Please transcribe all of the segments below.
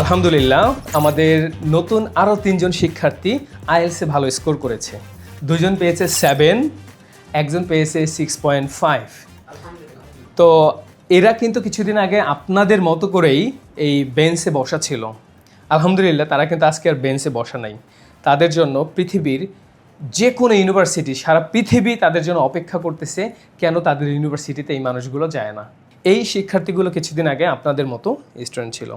আলহামদুলিল্লাহ, আমাদের নতুন আরও তিনজন শিক্ষার্থী আইএলসে ভালো স্কোর করেছে। দুজন পেয়েছে সেভেন, একজন পেয়েছে সিক্স পয়েন্ট ফাইভ। তো এরা কিন্তু কিছুদিন আগে আপনাদের মতো করেই এই বেঞ্চে বসা ছিল। আলহামদুলিল্লাহ, তারা কিন্তু আজকে আর বেঞ্চে বসা নাই। তাদের জন্য পৃথিবীর যে কোনো ইউনিভার্সিটি, সারা পৃথিবী তাদের জন্য অপেক্ষা করতেছে, কেন তাদের ইউনিভার্সিটিতে এই মানুষগুলো যায় না। এই শিক্ষার্থীগুলো কিছুদিন আগে আপনাদের মতো স্টুডেন্ট ছিল।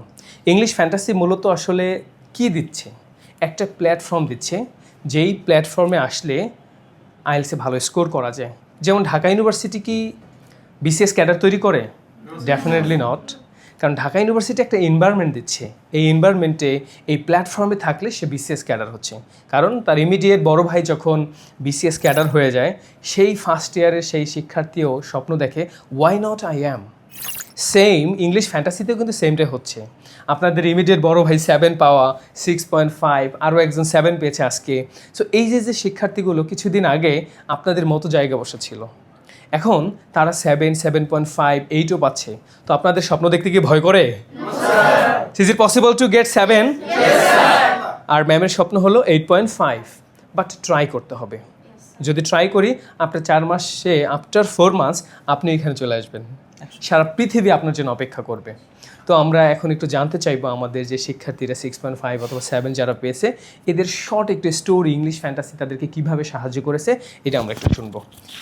ইংলিশ ফ্যান্টাসি মূলত আসলে কি দিচ্ছে? একটা প্ল্যাটফর্ম দিচ্ছে, যেই প্ল্যাটফর্মে আসলে আইএলসে ভালো স্কোর করা যায়। যেমন ঢাকা ইউনিভার্সিটি কি বিসিএস ক্যাডার তৈরি করে? ডেফিনেটলি নট কারণ ঢাকা ইউনিভার্সিটি একটা এনভায়রনমেন্ট দিচ্ছে। এই এনভায়রনমেন্টে এই প্ল্যাটফর্মে থাকলে সে বিসিএস ক্যাডার হচ্ছে। কারণ তার ইমিডিয়েট বড় ভাই যখন বিসিএস ক্যাডার হয়ে যায়, সেই ফার্স্ট ইয়ারের সেই শিক্ষার্থীও স্বপ্ন দেখে why not I am same English ফ্যান্টাসিতেও কিন্তু সেমটাই হচ্ছে। আপনাদের ইমিডিয়েট বড় ভাই সেভেন পাওয়া সিক্স পয়েন্ট ফাইভ আরও একজন সেভেন পেয়েছে আজকে। সো এই যে যে শিক্ষার্থীগুলো কিছুদিন আগে আপনাদের মতো জায়গা বসেছিল এখন তারা সেভেন সেভেন পয়েন্ট ফাইভ এইটও পাচ্ছে। তো আপনাদের স্বপ্ন দেখতে কি ভয় করে? Is it possible to get seven আর ম্যামের স্বপ্ন হলো eight point five but try করতে হবে। যদি ট্রাই করি আপনার চার মাসে আফটার ফোর মান্থস আপনি এখানে চলে আসবেন। সারা পৃথিবী আপনার জন্য অপেক্ষা করবে। তো আমরা এখন একটু জানতে চাইব আমাদের যে শিক্ষার্থীরা সিক্স পয়েন্ট ফাইভ অথবা সেভেন যারা পেয়েছে এদের শর্ট একটি স্টোরি ইংলিশ ফ্যান্টাসি তাদেরকে কীভাবে সাহায্য করেছে এটা আমরা একটু শুনব।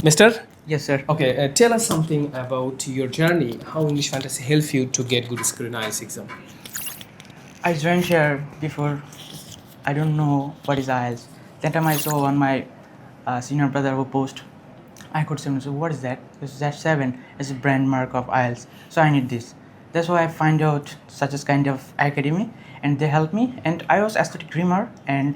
Mister yes sir okay tell us something about your journey how English Fantasy help you to get good school in exam I join share before I don't know what is is that I my so one my senior brother who post I could say, so what is that? Because that seven is a brand mark of IELTS. So I need this. That's why I find out such as kind of academy, and they help me. And I was aesthetic dreamer, and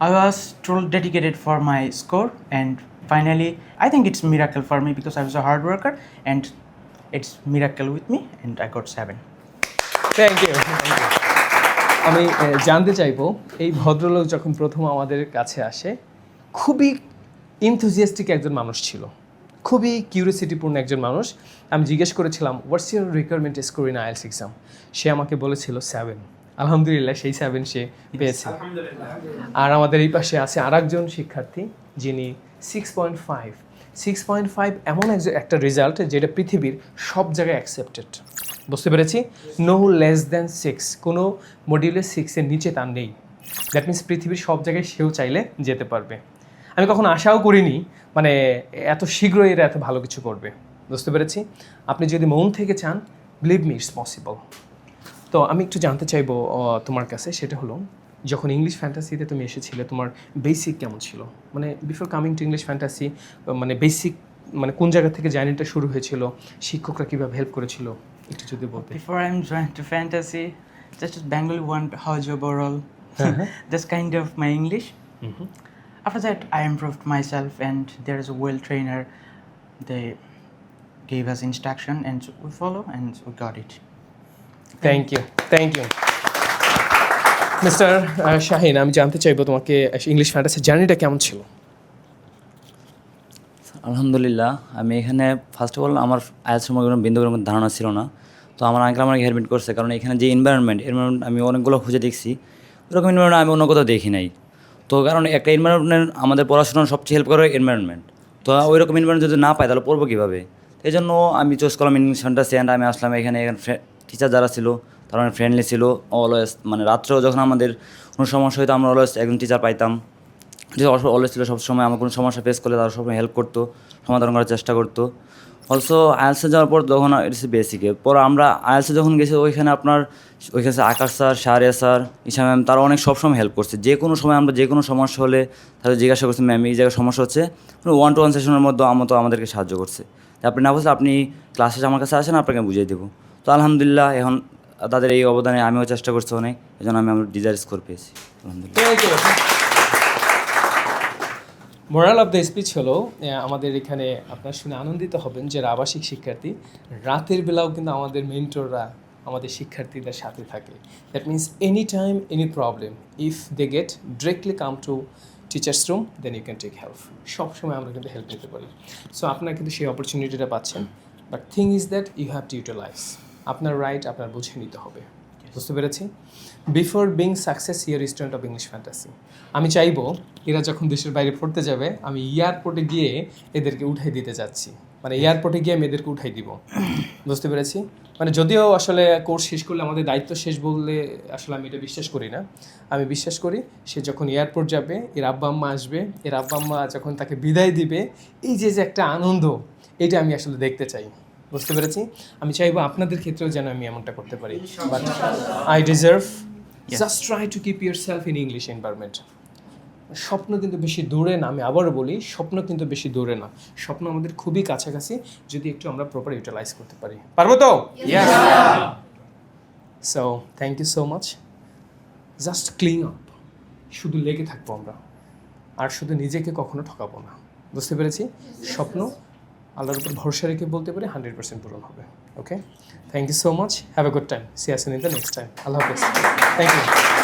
I was told dedicated for my score. And finally, I think it's miracle for me because I was a hard worker, and it's miracle with me, and I got seven. Thank you আমি জানতে চাইব এই ভদ্রলোক যখন প্রথম আমাদের কাছে আসে খুবই ইনথুজিয়াস্টিক একজন মানুষ ছিল। খুবই কিউরিয়াসিটিপূর্ণ একজন মানুষ। আমি জিজ্ঞেস করেছিলাম what's your requirement score in IELTS exam সে আমাকে বলেছিল সেভেন আলহামদুলিল্লাহ সেই সেভেন সে পেয়েছে। আর আমাদের এই পাশে আছে আর একজন শিক্ষার্থী যিনি six point five six point five এমন একজ- একটা রেজাল্ট যেটা পৃথিবীর সব জায়গায় অ্যাকসেপ্টেড বুঝতে পেরেছি? নো লেস দ্যান সিক্স কোনো মডিউলে সিক্সের নিচে তার নেই। দ্যাট মিনস পৃথিবীর সব জায়গায় সেও চাইলে যেতে পারবে। আমি কখনো আশাও করিনি মানে এত শীঘ্রই এরা এত ভালো কিছু করবে। বুঝতে পেরেছি? আপনি যদি মন থেকে চান বিলিভ মি ইটস পসিবল তো আমি একটু জানতে চাইব তোমার কাছে সেটা হলো যখন ইংলিশ ফ্যান্টাসিতে তুমি এসেছিলে তোমার বেসিক কেমন ছিল? মানে before coming to English Fantasy মানে বেসিক মানে কোন জায়গা থেকে জার্নিটা শুরু হয়েছিল শিক্ষকরা কীভাবে হেল্প করেছিল একটু যদি বলতে। I'm joined to fantasy, just as Bengali one how's your oral. That's kind of my English. After that, I improved myself, and there is a well trainer. They gave us instruction, and we follow, and we got it. Thank you thank you mister Shahin আমি জানতে চাইব তোমাকে English fantasy জার্নিটা কেমন ছিল? আলহামদুলিল্লাহ আমি এখানে ফার্স্ট অফ অল আমার আয়াত সম্পর্কে কোনো বিন্দু কোনো ধারণা ছিল না। তো আমার আঙ্কেল আমাকে হেল্প করছে কারণ এখানে যে এনভায়রনমেন্ট এনভায়রনমেন্ট আমি অনেকগুলো খুঁজে দেখছি ওরকম এনভায়রনমেন্ট আমি অন্য কোথাও দেখি নাই। তো কারণ একটা এনভায়রনমেন্ট আমাদের পড়াশোনার সবচেয়ে হেল্প করে এনভায়রনমেন্ট তো ওই রকম এনভায়রনমেন্ট যদি না পাই, তাহলে পড়ব কীভাবে? এই জন্য আমি চুজ করলাম ইংলিশ সেন্টার অ্যান্ড আমি আসলাম এখানে টিচার যারা ছিল, তারা অনেক ফ্রেন্ডলি ছিল অলওয়েজ মানে রাত্রেও যখন আমাদের কোনো সমস্যা হতো আমরা অলওয়েজ একজন টিচার পাইতাম। যে অলওয়েজ ছিল সবসময় আমার কোনো সমস্যা ফেস করলে তারা সবসময় হেল্প করতো, সমাধান করার চেষ্টা করতো। অলসো আইএলসে যাওয়ার পর তখন ইটস বেসিকে পর আমরা আয়ালসে যখন গেছি, ওইখানে আপনার, ওইখানে Akash sir Shahria sir Isa ma'am, তারা অনেক সবসময় হেল্প করছে। যে কোনো সময় আমরা যে কোনো সমস্যা হলে তাদের জিজ্ঞাসা করছি ম্যাম এই জায়গায় সমস্যা হচ্ছে? ওয়ান টু ওয়ান সেশনের মধ্যে আমার তো আমাদেরকে সাহায্য করছে। আপনি না বুঝলে আপনি ক্লাসে আমার কাছে আসেন, আপনাকে বুঝিয়ে দেবো। তো আলহামদুলিল্লাহ, এখন তাদের এই অবদানে আমিও চেষ্টা করছি অনেক। এই জন্য আমি আমার ডিজায়ার স্কোর পেয়েছি। আলহামদুলিল্লাহ। মোরাল অফ দ্য স্পিচ হলো আমাদের এখানে আপনার শুনে আনন্দিত হবেন যে আবাসিক শিক্ষার্থী। রাতের বেলাও কিন্তু আমাদের মেন্টররা আমাদের শিক্ষার্থীদের সাথে থাকে। That means any time any problem if they get directly come to teachers room then you can take help সবসময় আমরা কিন্তু হেল্প নিতে পারি। সো আপনারা কিন্তু সেই অপরচুনিটিটা পাচ্ছেন। But thing is that you have to utilize আপনার রাইট আপনার বুঝে নিতে হবে। বুঝতে পেরেছি? Before being success year student of English Fantasy আমি চাইব, এরা যখন দেশের বাইরে পড়তে যাবে, আমি এয়ারপোর্টে গিয়ে এদেরকে উঠাই দিতে যাচ্ছি। মানে এয়ারপোর্টে গিয়ে আমি এদেরকে উঠাই দিব। বুঝতে পেরেছি? মানে যদিও আসলে কোর্স শেষ করলে আমাদের দায়িত্ব শেষ বললে আসলে আমি এটা বিশ্বাস করি না। আমি বিশ্বাস করি, সে যখন এয়ারপোর্ট যাবে, এর আব্বা আম্মা আসবে, এর আব্বা আম্মা যখন তাকে বিদায় দিবে, এই যে যে একটা আনন্দ, এটা আমি আসলে দেখতে চাই। বুঝতে পেরেছি? আমি চাইব আপনাদের ক্ষেত্রেও যেন আমি এমনটা করতে পারি। But I deserve just try to keep yourself in English environment স্বপ্ন কিন্তু বেশি দূরে না আমি আবারও বলি স্বপ্ন কিন্তু বেশি দূরে না। স্বপ্ন আমাদের খুবই কাছাকাছি যদি একটু আমরা প্রপার ইউটিলাইজ করতে পারি। পারব তো? So thank you so much just clean up শুধু লেগে থাকব আমরা। আর শুধু নিজেকে কখনো ঠকাবো না। বুঝতে পেরেছি? স্বপ্ন আল্লাহর উপর ভরসা রেখে বলতে পারি হান্ড্রেড পার্সেন্ট পূরণ হবে okay thank you so much have a good time see আসেন ইন দ্য নেক্সট টাইম আল্লাহ হাফেজ। Thank you